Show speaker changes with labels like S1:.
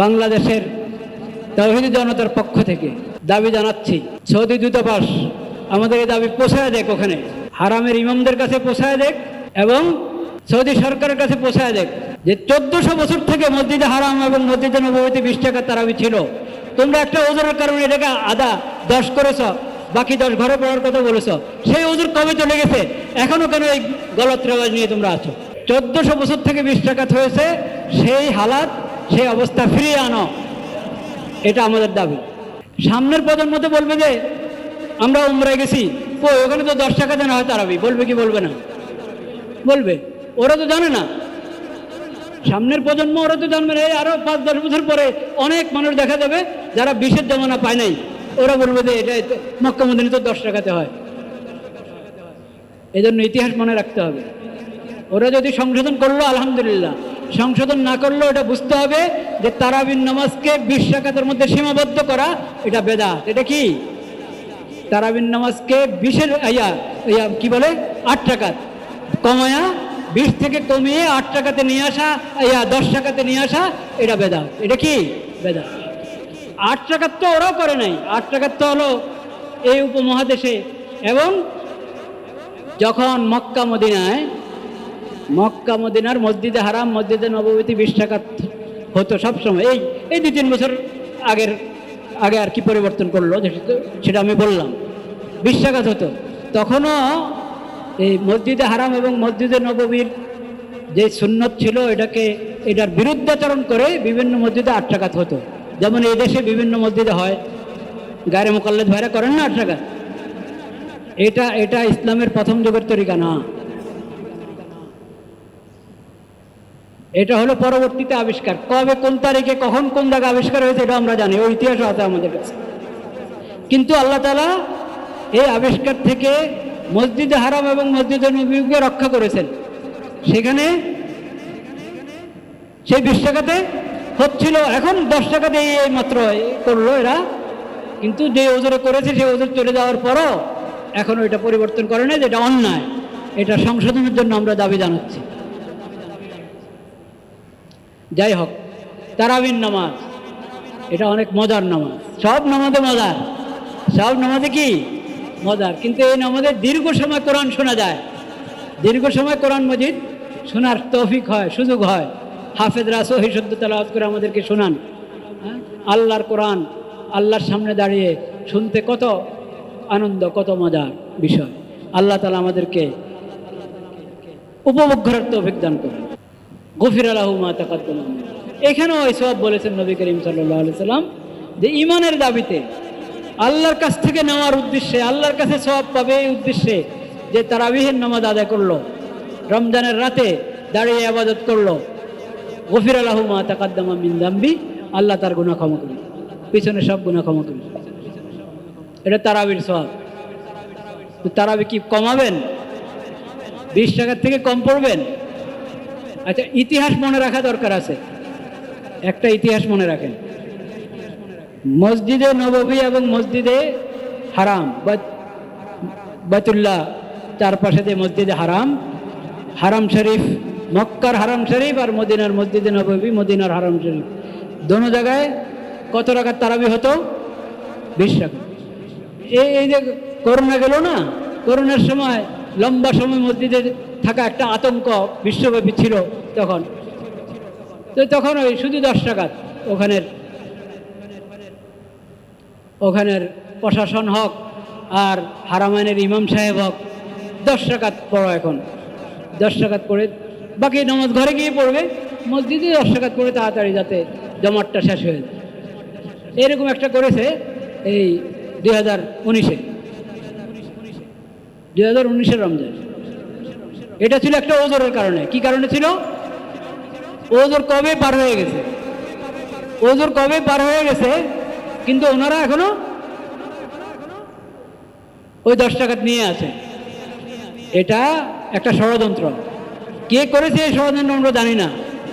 S1: বাংলাদেশের তৌহিদি জনতার পক্ষ থেকে দাবি জানাচ্ছি, সৌদি দূতাবাস আমাদের এই দাবি পোষায় দেখ ওখানে। হারামের ইমামদের কাছে পোষায় দেখ এবং সৌদি সরকারের কাছে পোষায় দেখ যে চোদ্দশো বছর থেকে মসজিদে হারাম এবং মসজিদে নবমীতে বিশ টাকা তারাবি ছিল। তোমরা একটা ওজনের কারণে এটাকে আদা দশ করেছ, বাকি দশ ঘরে পড়ার কথা বলেছ। সেই ওজুর কবে চলে গেছে? এখনও কেন এই গলত রেওয়াজ নিয়ে তোমরা আছো? চোদ্দশো বছর থেকে বিশ টাকা হয়েছে, সেই হালাত সেই অবস্থা ফিরিয়ে আনো। এটা আমাদের দাবি। সামনের প্রজন্ম তো বলবে যে, আমরা উমরায় গেছি। ও ওখানে তো দশ টাকা দেনা হয় তারাবি। বলবে কি বলবে না? বলবে। ওরা তো জানে না। সামনের প্রজন্ম ওরা তো জানবে না। এই আরও পাঁচ, দশ বছর পরে অনেক মানুষ দেখা যাবে যারা বিশের জমানা পায় নাই। ওরা বলবে যে, এটা এতে মক্কা মদিনে তো দশ টাকাতে হয়। এই জন্য ইতিহাস মনে রাখতে হবে। ওরা যদি সংশোধন করল, আলহামদুলিল্লাহ। সংশোধন না করলেও এটা বুঝতে হবে যে তারাবিন নামাজকে বিশ টাকাতের মধ্যে সীমাবদ্ধ করা, এটা বেদাত। এটা কি? তারাবিন নামাজকে বিশের, ইয়া ইয়া, কি বলে? আট টাকাত কমায়া, বিশ থেকে কমিয়ে আট টাকাতে নিয়ে আসা, ইয়া, দশ টাকাতে নিয়ে আসা, এটা বেদাত। এটা কি? বেদাত। আট টাকার তো ওরাও করে নাই। আট টাকার তো হলো এই উপমহাদেশে। এবং যখন মক্কা, মদিনায় মক্কা মদিনার মসজিদে হারাম, মসজিদে নবমীতে টাকা হতো সবসময়। এই এই দু তিন বছর আগের, আগে আর কি পরিবর্তন করল সেটা আমি বললাম। বিশ টাকা হতো। তখনও এই মসজিদে হারাম এবং মসজিদে নবমীর যে সুন্নত ছিল, এটাকে, এটার বিরুদ্ধাচরণ করে বিভিন্ন মসজিদে আট টাকাত হতো। যেমন এই দেশে বিভিন্ন মসজিদে হয় গায়ে মোকাল্লেদ ভাইরা করেন না আট টাকা এটা এটা ইসলামের প্রথম যুগের তরিকা না। এটা হলো পরবর্তীতে আবিষ্কার। কবে, কোন তারিখে, কখন, কোন জায়গায় আবিষ্কার হয়েছে, এটা আমরা জানি ওই ইতিহাসও আছে আমাদের কাছে। কিন্তু আল্লাহ তালা এই আবিষ্কার থেকে মসজিদে হারাম এবং মসজিদে নবীকে রক্ষা করেছেন। সেখানে সেই বিশ টাকাতে হচ্ছিল, এখন দশ টাকাতে এই মাত্র করল এরা। কিন্তু যে ওজোরে করেছে, সেই ওজোর চলে যাওয়ার পরও এখনও এটা পরিবর্তন করে না যেটা অন্যায়। এটা সংশোধনের জন্য আমরা দাবি জানাচ্ছি। যাই হোক তারাবিন নামাজ, এটা অনেক মজার নামাজ। সব নামাজে মজার। সব নামাজে কি? মজার। কিন্তু এই নামাজে দীর্ঘ সময় কোরআন শোনা যায়। দীর্ঘ সময় কোরআন মজিদ শোনার তৌফিক হয়, সুযোগ হয়। হাফেজরা সহি শুদ্ধ তালাওয়াত করে আমাদেরকে শোনান। হ্যাঁ? আল্লাহর কোরআন, আল্লাহর সামনে দাঁড়িয়ে শুনতে কত আনন্দ, কত মজার বিষয়। আল্লাহ তালা আমাদেরকে উপভোগ করার তৌফিক দান করেন। গফির আলাহুমা তাকাদ্দম। এখানেও সব বলেছেন নবী করিম সাল্লাহ আলি সাল্লাম যে ইমানের দাবিতে আল্লাহর কাছ থেকে নেওয়ার উদ্দেশ্যে, আল্লাহর কাছে সব পাবে এই উদ্দেশ্যে যে তারাবিহের নামাজ আদায় করল, রমজানের রাতে দাঁড়িয়ে আবাদত করল, গফির আলাহুমা তাকাদ্দামা মিন দাম্বি, আল্লাহ তার গুণা ক্ষমা করি পিছনে সব গুণা ক্ষমা করি এটা তারাবির সব তারাবি কি কমাবেন? বিশ টাকার থেকে কম পড়বেন? আচ্ছা ইতিহাস মনে রাখা দরকার আছে। একটা ইতিহাস মনে রাখেন। মসজিদে নববী এবং মসজিদে হারাম বাতুল্লাহ চারপাশে যে মসজিদে হারাম হারাম শরীফ, মক্কার হারাম শরীফ আর মদিনার মসজিদে নববী, মদিনার হারাম শরীফ। দোনো জায়গায় কত টাকার তারাবি হতো? বিশ টাকা এই যে করোনা গেল না, করোনার সময় লম্বা সময় মসজিদে থাকা একটা আতঙ্ক বিশ্বব্যাপী ছিল তখন। তো তখন ওই শুধু দশ টাকা ওখানের ওখানের প্রশাসন হোক আর হারামানের ইমাম সাহেব হোক, দশ টাকাত পড়ো এখন। দশ টাকাত পড়ে, বাকি নামাজ ঘরে গিয়ে পড়বে, মসজিদে দশ টাকাত পড়ে তাড়াতাড়ি যাতে জমাটটা শেষ হয়ে যায়। এরকম একটা করেছে এই দুই হাজার উনিশে। দুই হাজার উনিশের রমজান। এটা ছিল একটা ওজোরের কারণে। কি কারণে ছিল? ওজোর কবে পার হয়ে গেছে? ওজোর কবে পার হয়ে গেছে? কিন্তু ওনারা এখনও ওই দশ টাকা নিয়ে আছে। এটা একটা ষড়যন্ত্র। কে করেছে এই ষড়যন্ত্র আমরা জানি না।